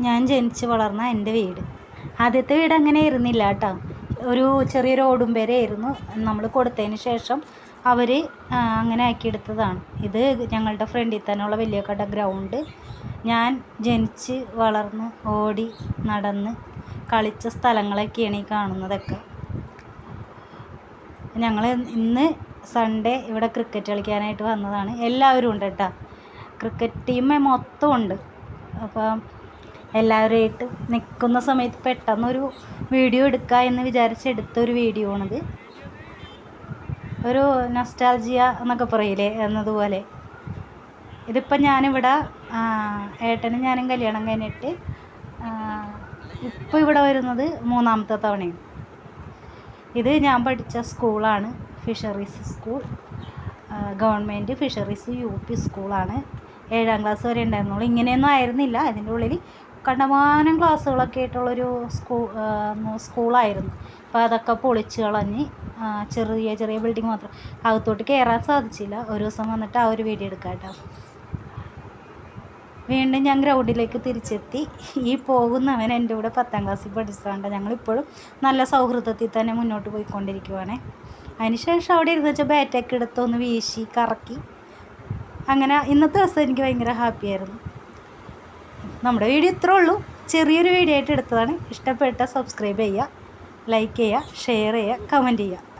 ഞാൻ ജനിച്ച് വളർന്ന എന്റെ വീട്. ആദ്യത്തെ വീട് അങ്ങനെ ഇരുന്നില്ല കേട്ടോ. ഒരു ചെറിയൊരു ഓടും പേരായിരുന്നു നമ്മൾ കൊടുത്തതിന് ശേഷം അവർ അങ്ങനെ ആക്കിയെടുത്തതാണ്. ഇത് ഞങ്ങളുടെ ഫ്രണ്ടിൽ തന്നെയുള്ള വലിയ കട ഗ്രൗണ്ട്. ഞാൻ ജനിച്ച് വളർന്ന് ഓടി നടന്ന് കളിച്ച സ്ഥലങ്ങളൊക്കെയാണ് ഈ കാണുന്നതൊക്കെ. ഞങ്ങൾ ഇന്ന് സൺഡേ ഇവിടെ ക്രിക്കറ്റ് കളിക്കാനായിട്ട് വന്നതാണ്. എല്ലാവരും ഉണ്ട് കേട്ടോ. ക്രിക്കറ്റ് ടീം മൊത്തം ഉണ്ട്. അപ്പം എല്ലാവരുമായിട്ട് നിൽക്കുന്ന സമയത്ത് പെട്ടെന്നൊരു വീഡിയോ എടുക്കുക എന്ന് വിചാരിച്ചെടുത്ത ഒരു വീഡിയോ ആണിത്. ഒരു നൊസ്റ്റാൾജിയ എന്നൊക്കെ പറയില്ലേ എന്നതുപോലെ. ഇതിപ്പം ഞാനിവിടെ ഏട്ടനും ഞാനും കല്യാണം കഴിഞ്ഞിട്ട് ഇപ്പോൾ ഇവിടെ വരുന്നത് മൂന്നാമത്തെ തവണയും ഇത് ഞാൻ പഠിച്ച സ്കൂളാണ് fisheries school. Government fisheries U P സ്കൂളാണ്. ഏഴാം ക്ലാസ് വരെ ഉണ്ടായിരുന്നുള്ളൂ. ഇങ്ങനെയൊന്നും ആയിരുന്നില്ല. അതിന്റെ ഉള്ളിൽ കണ്ടമാനം ക്ലാസ്സുകളൊക്കെ ആയിട്ടുള്ളൊരു സ്കൂ സ്കൂളായിരുന്നു. അപ്പോൾ അതൊക്കെ പൊളിച്ച് കളഞ്ഞ് ചെറിയ ചെറിയ ബിൽഡിംഗ് മാത്രം. അകത്തോട്ട് കയറാൻ സാധിച്ചില്ല. ഒരു ദിവസം വന്നിട്ട് ആ ഒരു വീഡിയോ എടുക്കാട്ടോ കേട്ടോ. വീണ്ടും ഞാൻ ഗ്രൗണ്ടിലേക്ക് തിരിച്ചെത്തി. ഈ പോകുന്നവൻ എന്റെ കൂടെ പത്താം ക്ലാസ്സിൽ പഠിച്ചതുകൊണ്ട് ഞങ്ങളിപ്പോഴും നല്ല സൗഹൃദത്തിൽ തന്നെ മുന്നോട്ട് പോയിക്കൊണ്ടിരിക്കുവാണ്. അതിനുശേഷം അവിടെ ഇരുന്ന് വെച്ചാൽ ബാറ്റൊക്കെ എടുത്തൊന്ന് വീശി കറക്കി. അങ്ങനെ ഇന്നത്തെ ദിവസം എനിക്ക് ഭയങ്കര ഹാപ്പിയായിരുന്നു നമ്മുടെ വീഡിയോ ഇത്രേ ഉള്ളൂ. ചെറിയൊരു വീഡിയോ ആയിട്ട് എടുത്തതാണ്. ഇഷ്ടപ്പെട്ട സബ്സ്ക്രൈബ് ചെയ്യുക ലൈക്ക് ചെയ്യുക ഷെയർ ചെയ്യുക കമന്റ് ചെയ്യുക.